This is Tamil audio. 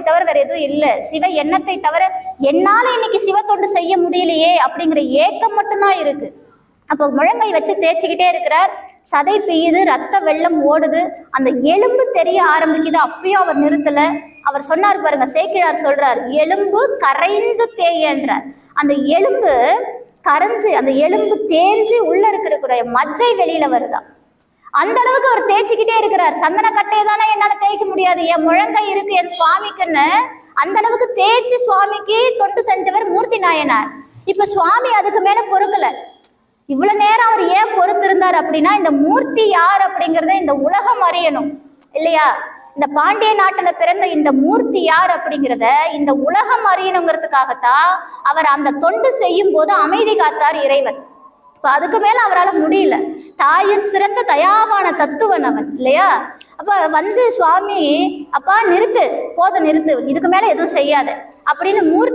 தவிர வேற எதுவும் இல்ல. சிவ எண்ணத்தை தவிர என்னால இன்னைக்கு சிவ தொண்டு செய்ய முடியலையே அப்படிங்கிற ஏக்கம் மட்டும்தான் இருக்கு. அப்போ முழங்கை வச்சு தேய்ச்சிக்கிட்டே இருக்கிறார். சதை பெய்யுது ரத்த வெள்ளம் ஓடுது. அந்த எலும்பு தெரிய ஆரம்பிக்குது. அப்பயும் அவர் நிறுத்தல. அவர் சொன்னார் பாருங்க சேக்கிழார் சொல்றார் எலும்பு கரைந்து தேயன்றார். அந்த எலும்பு கரைஞ்சு அந்த எலும்பு தேஞ்சு உள்ள இருக்கிற மஜ்ஜை வெளியில வருதான் அந்த அளவுக்கு அவர் தேய்ச்சிக்கிட்டே இருக்கிறார். சந்தன கட்டையை தானே என்னால தேய்க்க முடியாது. என் முழங்கை இருக்கு என் சுவாமிக்குன்னு. அந்த அளவுக்கு தேய்ச்சி சுவாமிக்கு தொண்டு செஞ்சவர் மூர்த்தி நாயனார். இப்ப சுவாமி அதுக்கு மேல பொறுக்கல. இவ்வளவு நேரம் அவர் ஏன் பொறுத்திருந்தார் அப்படின்னா இந்த மூர்த்தி யார் அப்படிங்கறத இந்த உலகம் அறியணும். இல்லையா? இந்த பாண்டிய நாட்டுல பிறந்த இந்த மூர்த்தி யார் அப்படிங்கிறத இந்த உலகம் அறியணுங்கிறதுக்காகத்தான் அவர் அந்த தொண்டு செய்யும் போது அமைதி காத்தார் இறைவன். இப்போ அதுக்கு மேல அவரால் முடியல. தாயின் சிறந்த தயாவான தத்துவன் அவன் இல்லையா? அப்ப வந்து சுவாமி அப்பா நிறுத்து. போதும் நிறுத்து. இதுக்கு மேல எதுவும் செய்யாத. அப்படின்னு மூர்த்தி